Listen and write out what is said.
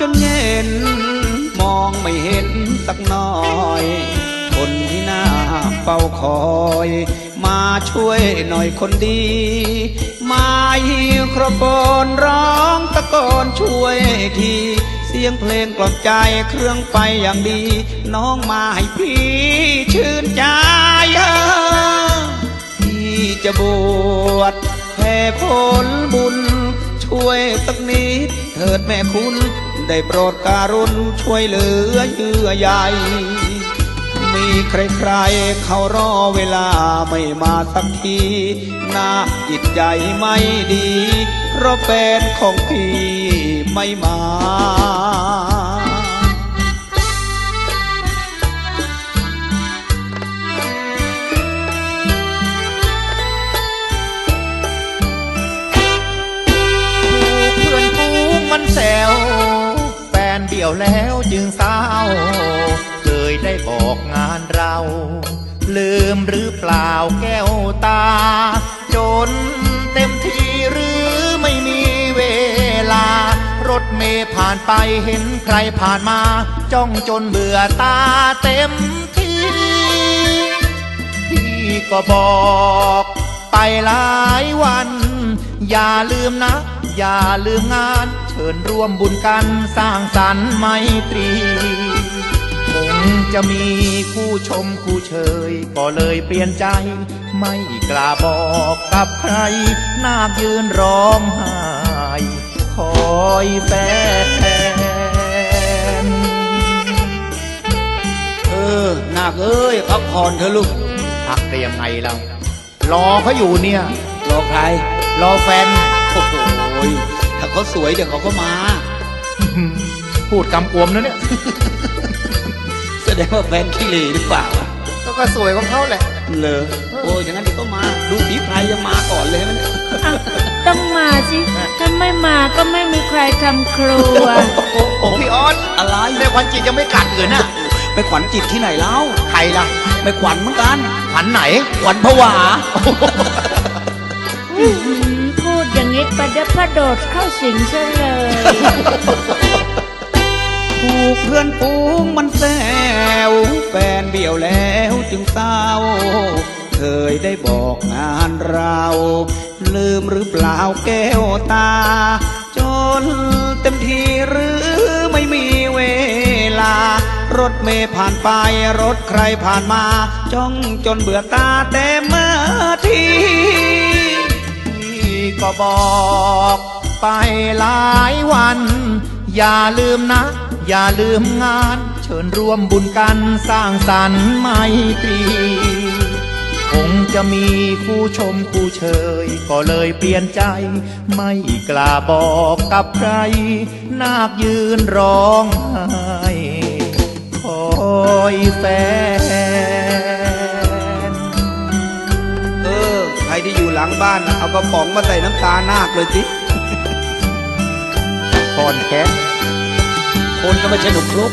จนเย็น มองไม่เห็นสักหน่อย คนที่หน้าเฝ้าคอย มาช่วยหน่อยคนดี มาฮิวครบนร้องตะโกนช่วยทีเสียงเพลงกล่อมใจเครื่องไปอย่างดี น้องมาให้พี่ชื่นใจเออพี่จะบวชแผ่ผล ช่วยสักนิด เถิดแม่คุณ ได้โปรดการุณช่วยเหลือเยื่อใยมีใครๆเขารอเวลาไม่มาสักทีน่าจิตใจไม่ดี เพราะแฟนของพี่ไม่มา แล้วจึงเศร้า เคยได้บอกงานเรา ลืมหรือเปล่าแก้วตา จนเต็มทีหรือไม่มีเวลา รถเมย์ผ่านไปเห็นใครผ่านมา จ้องจนเบื่อตาเต็มทีพี่ก็บอกไปหลายวัน อย่าลืมนะ อย่าลืมงานเชิญร่วมบุญกันสร้างสรรค์ไมตรีคงจะมีคู่ชมคู่เชย ก็เลยเปลี่ยนใจ ไม่กล้าบอกกับใคร นาคยืนร้องไห้คอยแฟนเออนาคเอ้ยพักผ่อนเถอะลูกพักได้ยังไงเรารอเขาอยู่เนี่ย รอใคร รอแฟนโอ้โห ถ้าเขาสวยเดี๋ยวเขาก็มา พูดกำกวมนะเนี่ย แสดงว่าแฟนขี้เหร่หรือเปล่าอะก็ก็สวยของเขาแหละ เลอโอ้ยอย่างนั้นเดี๋ยวก็มา ดูสีไพรยังมาก่อนเลยมันยอะต้องมาสิ ถ้าไม่มาก็ไม่มีใครทำครัว โอ้โหโอ้พี่ออสอะไรในวันจิตยังไม่กัดอื่นน่ะไปขวัญจิตที่ไหนเล่าใครล่ะไปขวัญเหมือนกันผันไหน ขวัญผวา อื้อ ประเดยวประโดดเข้าสิงซะเลย ถูกเพื่อนฝูงมันแซวแฟนเบี้ยวแล้วจึงเศร้า เคยได้บอกงานเรา ลืมหรือเปล่าแก้วตา จนเต็มทีหรือไม่มีเวลา รถเมย์ผ่านไปรถใครผ่านมา จ้องจนเบื่อตาแต่เมื่อทีพี่ ก็บอกไปหลายวัน อย่าลืมนะ อย่าลืมงาน เชิญร่วมบุญกันสร้างสรรค์ไมตรีคงจะมีคู่ชมคู่เชย ก็เลยเปลี่ยนใจ ไม่กล้าบอกกับใคร นาคยืนร้องไห้คอยแฟน ที่อยู่หลังบ้านนะเอากระป๋องมาใส่น้ำตาหนาเลยสิคอนแคสคนก็ไม่ใช่หนุ่มครก